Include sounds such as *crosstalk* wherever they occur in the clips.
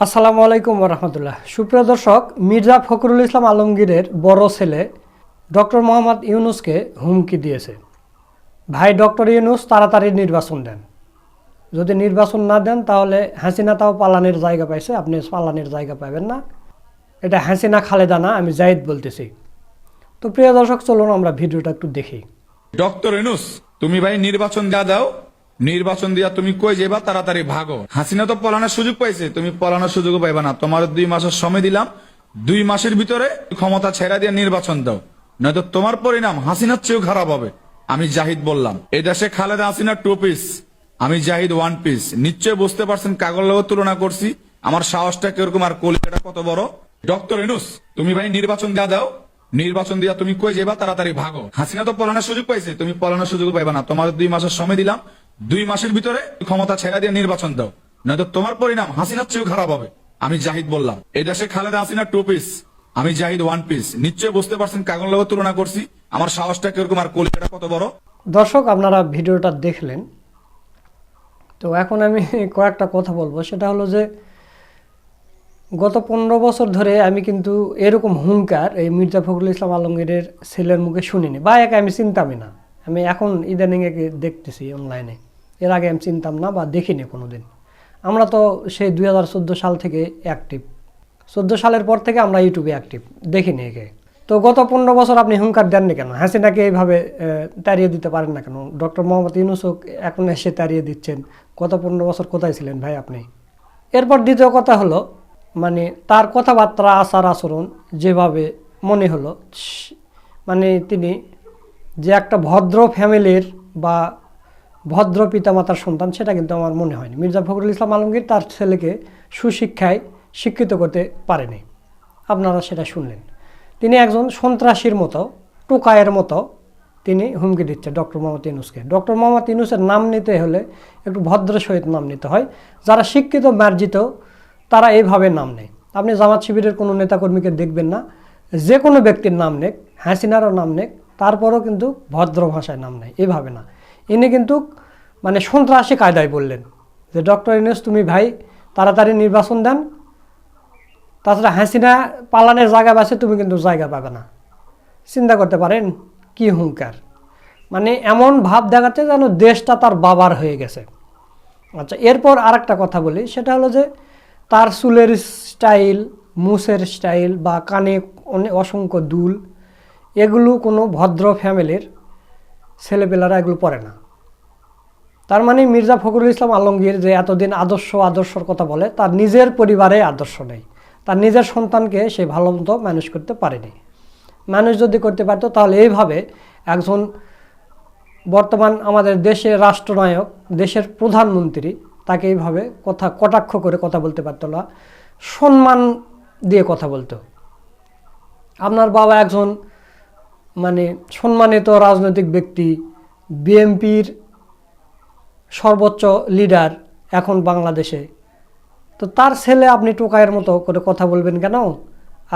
আসসালামু আলাইকুম রহমতুল্লাহ সুপ্রিয় দর্শক, মির্জা ফখরুল ইসলাম আলমগীরের বড় ছেলে ডক্টর মোহাম্মদ ইউনুসকে হুমকি দিয়েছে। ভাই ডক্টর ইউনুস তাড়াতাড়ি নির্বাচন দেন। যদি নির্বাচন না দেন, তাহলে হাসিনা তাও পালানের জায়গা পাইছে। আপনি পালানের জায়গা পাবেন না। এটা হাসিনা খালেদা না, আমি জাহিদ বলতেছি। তো প্রিয় দর্শক, চলুন আমরা ভিডিওটা একটু দেখি। ডক্টর এনুস তুমি ভাই নির্বাচন দেয়া দাও নির্বাচন দিয়া তুমি কই যাবা তাড়াতাড়ি ভাগো। হাসিনা তো পলানোর সুযোগ পাইছে। তুমি পলানোর সুযোগ পাইবা না। তোমার দুই মাসের সময় দিলাম। দুই মাসের ভিতরে ক্ষমতা ছেড়া দিয়ে নির্বাচন দাও। নয়তো তোমার পরিণাম হাসিনার চেয়েও খারাপ হবে। আমি জাহিদ বললাম। এই দেশে খালেদা হাসিনা টু পিস আমি জাহিদ ওয়ান পিস নিশ্চয় বুঝতে পারছেন কাগজ লগের তুলনা করছি। আমার সাহসটা কীরকম আর কলিকাটা কত বড়? ডক্টর এনুস তুমি ভাই নির্বাচন দেয়া দাও। নির্বাচন দিয়া তুমি কই যাবা তাড়াতাড়ি ভাগো। হাসিনা তো পলানোর সুযোগ পাইছে। তুমি পলানোর সুযোগ পাইবা না। তোমার দুই মাসের সময় দিলাম। দুই মাসের ভিতরে ক্ষমতা ছেড়া দিয়ে নির্বাচন দাও। নয়তো তোমার পরিণাম হাসিনার চেয়েও খারাপ হবে। আমি জাহিদ বললাম এই দেশে খালেদা হাসিনা টু পিস আমি জাহিদ ওয়ান পিস নিশ্চয় বুঝতে পারছেন কাগজ লগের তুলনা করছি। আমার সাহসটা কীরকম আর কলিকাটা কত বড়? দর্শক, আপনারা ভিডিওটা দেখলেন। তো এখন আমি *laughs* কয়েকটা কথা বলব। সেটা হলো যে, গত পনেরো বছর ধরে আমি কিন্তু এরকম হুঙ্কার এই মির্জা ফখরুল ইসলাম আলমগীরের ছেলের মুখে শুনিনি। বা একে আমি চিনতামই না। আমি এখন ইদানিং একে দেখতেছি অনলাইনে এর আগে আমি চিনতাম না বা দেখিনি কোনো দিন আমরা তো সেই দুই হাজার চোদ্দ সাল থেকে অ্যাক্টিভ চোদ্দ সালের পর থেকে আমরা ইউটিউবে অ্যাক্টিভ দেখিনি একে। তো গত পনেরো বছর আপনি হুঙ্কার দেননি কেন? হাসিনাকে এইভাবে তাড়িয়ে দিতে পারেন না কেন? ডক্টর মোহাম্মদ ইউনুসও এখন এসে তাড়িয়ে দিচ্ছেন। গত পনেরো বছর কোথায় ছিলেন ভাই আপনি? এরপর দ্বিতীয় কথা হলো মানে তার কথাবার্তা, আচার, আচরণ যেভাবে মনে হলো মানে তিনি যে একটা ভদ্র ফ্যামিলির বা ভদ্র পিতামাতার সন্তান, সেটা কিন্তু আমার মনে হয়নি। মির্জা ফখরুল ইসলাম আলমগীর তার ছেলেকে সুশিক্ষায় শিক্ষিত করতে পারেনি। আপনারা সেটা শুনলেন। তিনি একজন সন্ত্রাসীর মতো, টোকায়ের মতো তিনি হুমকি দিচ্ছে ডক্টর মোহাম্মদ ইউনুসকে। ডক্টর মোহাম্মদ ইউনুসের নাম নিতে হলে একটু ভদ্র সহিত নাম নিতে হয়। যারা শিক্ষিত, মার্জিত, তারা এইভাবে নাম নেয়। আপনি জামাত শিবিরের কোনো নেতাকর্মীকে দেখবেন না। যে কোনো ব্যক্তির নাম নেক, হাসিনারও নাম নেক, তারপরও কিন্তু ভদ্র ভাষায় নাম নেয়। এভাবে না। ইনি কিন্তু মানে সন্ত্রাসী কায়দায় বললেন যে, ডক্টর ইনেস তুমি ভাই, তাড়াতাড়ি নির্বাচন দেন। তাছাড়া হাসিনা পালানের জায়গা বাসে তুমি কিন্তু জায়গা পাবে না। চিন্তা করতে পারেন কি হুঙ্কার। মানে এমন ভাব দেখাচ্ছে যেন দেশটা তার বাবার হয়ে গেছে। আচ্ছা এরপর আরেকটা কথা বলি, সেটা হলো যে, তার চুলের স্টাইল, মুসের স্টাইল বা কানে অনেক অসংখ্য দুল, এগুলো কোনো ভদ্র ফ্যামিলির ছেলেপেলারা এগুলো পড়ে না। তার মানে মির্জা ফখরুল ইসলাম আলমগীর যে এতদিন আদর্শ আদর্শর কথা বলে, তার নিজের পরিবারে আদর্শ নেই। তার নিজের সন্তানকে সে ভালো মতো ম্যানেজ করতে পারেনি। ম্যানেজ যদি করতে পারতো, তাহলে এইভাবে একজন বর্তমান আমাদের দেশের রাষ্ট্রনায়ক, দেশের প্রধানমন্ত্রী, তাকে এইভাবে কথা কটাক্ষ করে কথা বলতে পারত না, সম্মান দিয়ে কথা বলতো। আপনার বাবা একজন মানে সম্মানিত রাজনৈতিক ব্যক্তি, বিএনপির সর্বোচ্চ লিডার এখন বাংলাদেশে। তো তার ছেলে আপনি টোকায়ের মতো করে কথা বলবেন কেন?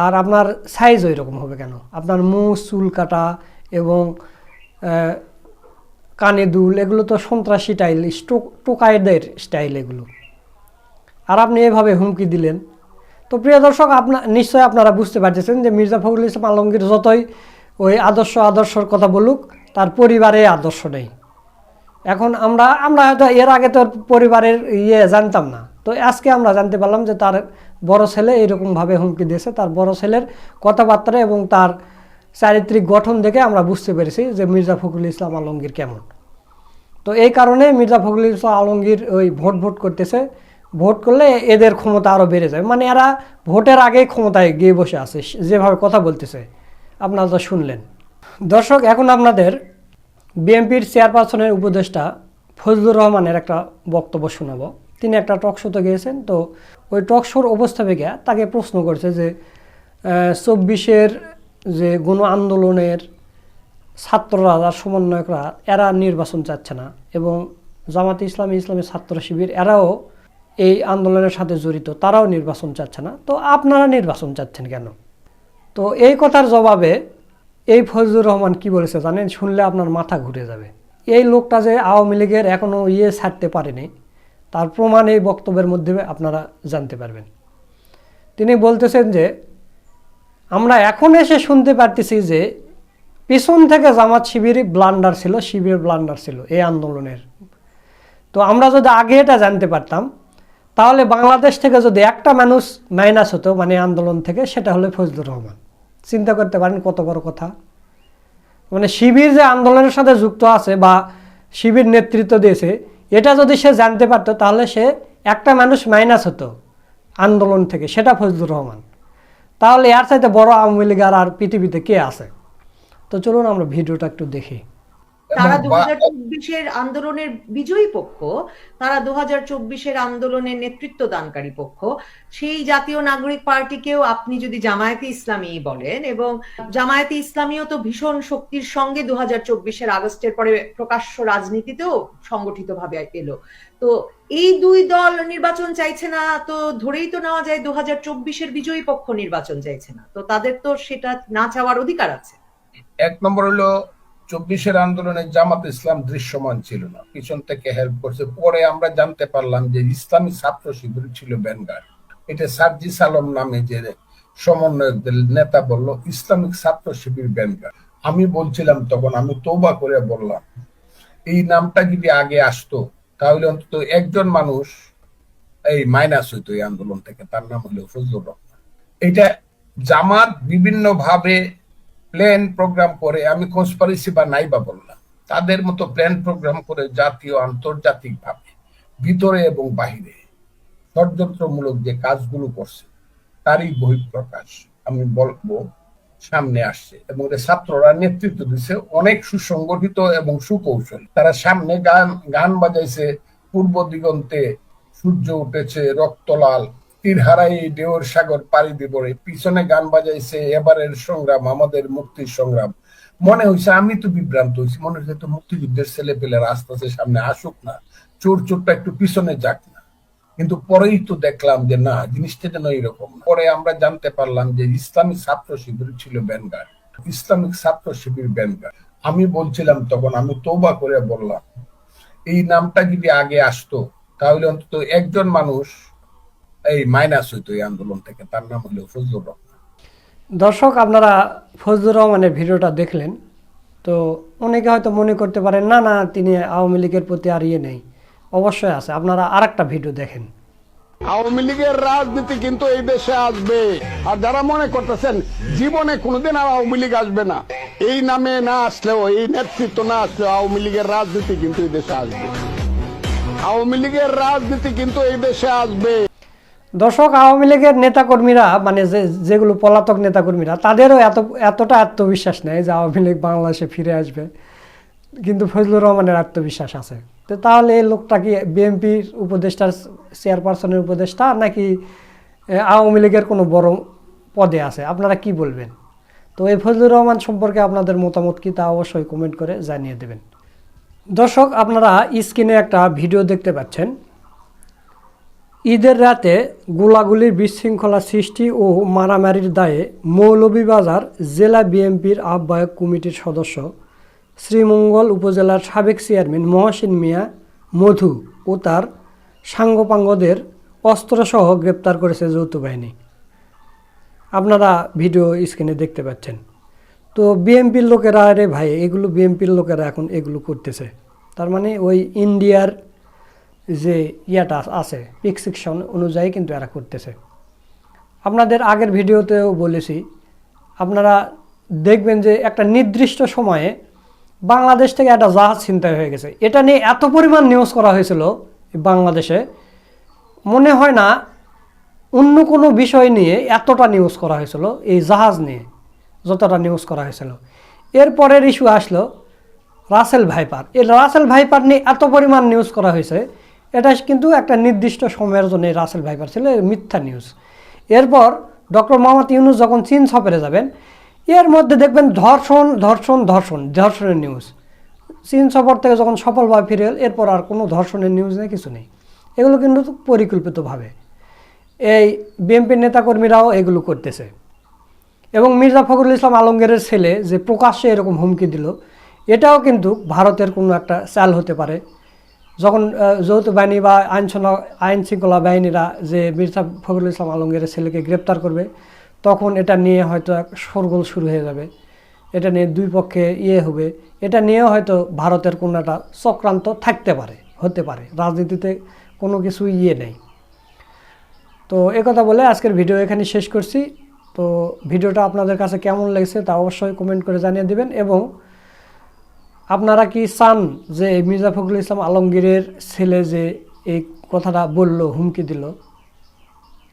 আর আপনার সাইজ ওই রকম হবে কেন? আপনার মুখ, চুল কাটা এবং কানে দুল, এগুলো তো সন্ত্রাসী স্টাইল টোকায়েদের স্টাইল এগুলো। আর আপনি এভাবে হুমকি দিলেন। তো প্রিয় দর্শক আপনার নিশ্চয়ই আপনারা বুঝতে পারতেছেন যে মির্জা ফখরুল ইসলাম আলমগীর যতই ওই আদর্শ আদর্শর কথা বলুক, তার পরিবারে আদর্শ নেই। এখন আমরা আমরা হয়তো এর আগে তোর পরিবারের ইয়ে জানতাম না। তো আজকে আমরা জানতে পারলাম যে তার বড় ছেলে এইরকমভাবে হুমকি দিয়েছে। তার বড় ছেলের কথাবার্তা এবং তার চারিত্রিক গঠন দেখে আমরা বুঝতে পেরেছি যে মির্জা ফখরুল ইসলাম আলমগীর কেমন। তো এই কারণে মির্জা ফখরুল ইসলাম আলমগীর ওই ভোট ভোট করতেছে। ভোট করলে এদের ক্ষমতা আরও বেড়ে যায়। মানে এরা ভোটের আগেই ক্ষমতায় গিয়ে বসে আছে, যেভাবে কথা বলতেছে। আপনারা তো শুনলেন। দর্শক, এখন আপনাদের বিএনপির চেয়ারপারসনের উপদেষ্টা ফজলুর রহমানের একটা বক্তব্য শোনাবো। তিনি একটা টক শোতে গিয়েছেন, তো ওই টক শোর উপস্থাপিকা তাকে প্রশ্ন করছে যে চব্বিশের যে গণ আন্দোলনের ছাত্ররা যার সমন্বয়করা, এরা নির্বাচন চাচ্ছে না এবং জামাতে ইসলামী ইসলামী ছাত্র শিবির, এরাও এই আন্দোলনের সাথে জড়িত, তারাও নির্বাচন চাচ্ছে না। তো আপনারা নির্বাচন চাচ্ছেন কেন? তো এই কথার জবাবে এই ফজলুর রহমান কি বলেছে জানেন? শুনলে আপনার মাথা ঘুরে যাবে। এই লোকটা যে আওয়ামী লীগের এখনও ইয়ে ছাড়তে পারেনি, তার প্রমাণ এই বক্তব্যের মধ্যে আপনারা জানতে পারবেন। তিনি বলতেছেন যে, আমরা এখন এসে শুনতে পারতেছি যে, পিছন থেকে জামাত শিবির ব্লান্ডার ছিল, শিবির ব্লান্ডার ছিল এই আন্দোলনের। তো আমরা যদি আগে এটা জানতে পারতাম তাহলে বাংলাদেশ থেকে যদি একটা মানুষ মাইনাস হতো মানে আন্দোলন থেকে, সেটা হলো ফজলুর রহমান। চিন্তা করতে পারেন কত বড় কথা। মানে শিবির যে আন্দোলনের সাথে যুক্ত আছে বা শিবির নেতৃত্ব দিয়েছে, এটা যদি সে জানতে পারতো, তাহলে সে একটা মানুষ মাইনাস হতো আন্দোলন থেকে, সেটা ফজলুর রহমান। তাহলে এর চাইতে বড় আওয়ামী লীগ আর পৃথিবীতে কে আছে? তো চলুন আমরা ভিডিওটা একটু দেখি। তারা দু হাজার চব্বিশের আন্দোলনের বিজয়ী পক্ষ তারা দু হাজার চব্বিশের আন্দোলনের নেতৃত্ব দানকারী পক্ষ। সেই জাতীয় নাগরিক পার্টিকেও আপনি যদি জামায়াতে ইসলামী বলেন এবং জামায়াতে ইসলামীও তো ভীষণ শক্তির সঙ্গে দু হাজার চব্বিশের আগস্টের পরে প্রকাশ্য রাজনীতিতেও সংগঠিতভাবে এলো। তো এই দুই দল নির্বাচন চাইছে না তো ধরেই তো নেওয়া যায় দু হাজার চব্বিশের বিজয়ী পক্ষ নির্বাচন চাইছে না। তো তাদের তো সেটা না চাওয়ার অধিকার আছে। এক নম্বর হলো চব্বিশের আন্দোলনে জামাত ইসলাম দৃশ্যমান ছিল না। পিছন থেকে হেল্প করছে। পরে আমরা জানতে পারলাম যে ইসলামী ছাত্র শিবির ছিল ব্যানগার এটা সার্জিস আলম নামে যে সমন্বয়কদের নেতা বলল, ইসলামিক ছাত্র শিবির ব্যানগার আমি বলছিলাম তখন, আমি তৌবা করে বললাম, এই নামটা যদি আগে আসতো, তাহলে অন্তত একজন মানুষ এই মাইনাস হইতো এই আন্দোলন থেকে। তার নাম হলো ফজলুর রহমান। এটা জামাত বিভিন্ন ভাবে প্ল্যান প্রোগ্রাম করে আমি কনস্পারেসি বা নাই বা বললাম তাদের মতো প্ল্যান প্রোগ্রাম করে জাতীয় আন্তর্জাতিক ভাবে ভিতরে এবং বাহিরে ষড়যন্ত্রমূলক যে কাজগুলো করছে, তারই বহিঃপ্রকাশ আমি বলব সামনে আসছে এবং ছাত্ররা নেতৃত্ব দিচ্ছে অনেক সুসংগঠিত এবং সুকৌশল। তারা সামনে গান গান বাজাইছে, পূর্ব দিগন্তে সূর্য উঠেছে, রক্তলাল তীর হারাই দেওর সাগর পাড়ি দিবরে পিছনে গান বাজাইছে এবারের সংগ্রাম, আমাদের মুক্তির সংগ্রাম। মনে হয়েছে আমি তো বিভ্রান্ত হয়েছি মনে হচ্ছে তো মুক্তিযুদ্ধের ছেলে পেলেরা আস্তে আস্তে সামনে আসুক না, চোর চোরটা একটু পিছনে যাক না। কিন্তু পরেই তো দেখলাম যে না, জিনিসটা যেন এরকম না। পরে আমরা জানতে পারলাম যে ইসলামিক ছাত্র শিবির ছিল ব্যানগার ইসলামিক ছাত্র শিবির ব্যানগার আমি বলছিলাম তখন, আমি তৌবা করে বললাম, এই নামটা যদি আগে আসতো, তাহলে অন্তত একজন মানুষ এই মাইনাস হইতো এই আন্দোলন থেকে তার নাম হলো ফজলুর রহমান। দর্শক আপনারা ফজলুর রহমানের ভিডিওটা দেখলেন তো অনেকে হয়তো মনে করতে পারেন না না তিনি আওয়ামী লীগের প্রতি আর ইয়ে নেই। অবশ্যই আছে আপনারা আর একটা ভিডিও দেখেন। আওয়ামী লীগের রাজনীতি কিন্তু এই দেশে আসবে। আর যারা মনে করতেছেন জীবনে কোনোদিন আর আওয়ামী লীগ আসবে না এই নামে না আসলেও এই নেতৃত্ব না আসলেও আওয়ামী লীগের রাজনীতি কিন্তু এই দেশে আসবে। আওয়ামী লীগের রাজনীতি কিন্তু এই দেশে আসবে। দর্শক, আওয়ামী লীগের নেতাকর্মীরা মানে যে, যেগুলো পলাতক নেতাকর্মীরা, তাদেরও এত, এতটা আত্মবিশ্বাস নেই যে আওয়ামী লীগ বাংলাদেশে ফিরে আসবে। কিন্তু ফজলুর রহমানের আত্মবিশ্বাস আছে। তো তাহলে এই লোকটা কি বিএনপির উপদেষ্টার চেয়ারপারসনের উপদেষ্টা নাকি আওয়ামী লীগের কোনো বড় পদে আছে? আপনারা কি বলবেন? তো এই ফজলুর রহমান সম্পর্কে আপনাদের মতামত কি তা অবশ্যই কমেন্ট করে জানিয়ে দেবেন। দর্শক, আপনারা স্ক্রিনে একটা ভিডিও দেখতে পাচ্ছেন। ঈদের রাতে গোলাগুলির বিশৃঙ্খলা সৃষ্টি ও মারামারির দায়ে মৌলভীবাজার জেলা বিএনপির আহ্বায়ক কমিটির সদস্য শ্রীমঙ্গল উপজেলার সাবেক চেয়ারম্যান মহসিন মিয়া, মধু ও তার সাঙ্গপাঙ্গদের অস্ত্রসহ গ্রেপ্তার করেছে যৌথ বাহিনী। আপনারা ভিডিও স্ক্রিনে দেখতে পাচ্ছেন। তো বিএনপির লোকেরা রে ভাই, এগুলো বিএনপির লোকেরা এখন এগুলো করতেছে। তার মানে ওই ইন্ডিয়ার যে ইয়াটা আছে প্রিসক্রিপশন অনুযায়ী কিন্তু এরা করতেছে। আপনাদের আগের ভিডিওতেও বলেছি, আপনারা দেখবেন যে একটা নির্দিষ্ট সময়ে বাংলাদেশ থেকে একটা জাহাজ ছিনতাই হয়ে গেছে। এটা নিয়ে এত পরিমাণ নিউজ করা হয়েছিল বাংলাদেশে। মনে হয় না অন্য কোনো বিষয় নিয়ে এতটা নিউজ করা হয়েছিল এই জাহাজ নিয়ে, যতটা নিউজ করা হয়েছিল। এরপরের ইস্যু আসলো রাসেল ভাইপার। এই রাসেল ভাইপার নিয়ে এত পরিমাণ নিউজ করা হয়েছে এটা কিন্তু একটা নির্দিষ্ট সময়ের জন্য এই রাসেল ভাইপার ছিল মিথ্যা নিউজ এরপর ডক্টর মোহাম্মদ ইউনুস যখন চীন সফরে যাবেন, এর মধ্যে দেখবেন ধর্ষণ ধর্ষণ ধর্ষণ, ধর্ষণের নিউজ চীন সফর থেকে যখন সফলভাবে ফিরে এরপর আর কোনো ধর্ষণের নিউজ নেই, কিছু নেই। এগুলো কিন্তু পরিকল্পিতভাবে। এই বিএনপির নেতাকর্মীরাও এগুলো করতেছে। এবং মির্জা ফখরুল ইসলাম আলমগীরের ছেলে যে প্রকাশ্যে এরকম হুমকি দিল, এটাও কিন্তু ভারতের কোনো একটা চাল হতে পারে। যখন যৌথ বাহিনী বা আইন আইন শৃঙ্খলা বাহিনীরা যে মির্জা ফখরুল ইসলাম আলমগীরের ছেলেকে গ্রেপ্তার করবে, তখন এটা নিয়ে হয়তো এক শোরগোল শুরু হয়ে যাবে। এটা নিয়ে দুই পক্ষে ইয়ে হবে। এটা নিয়েও হয়তো ভারতের কোনো একটা চক্রান্ত থাকতে পারে, হতে পারে। রাজনীতিতে কোনো কিছু ইয়ে নেই। তো কথা বলে আজকের ভিডিও এখানে শেষ করছি। তো ভিডিওটা আপনাদের কাছে কেমন লেগেছে তা অবশ্যই কমেন্ট করে জানিয়ে দেবেন এবং আপনারা কি চান যে মির্জা ফখরুল ইসলাম আলমগীরের ছেলে যে এই কথাটা বলল, হুমকি দিল,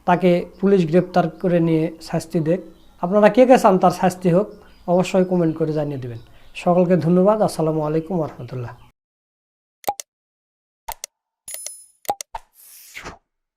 তাকে পুলিশ গ্রেপ্তার করে নিয়ে শাস্তি দেখ আপনারা কে কে চান তার শাস্তি হোক, অবশ্যই কমেন্ট করে জানিয়ে দেবেন। সকলকে ধন্যবাদ। আসসালামু আলাইকুম রহমতুল্লাহ।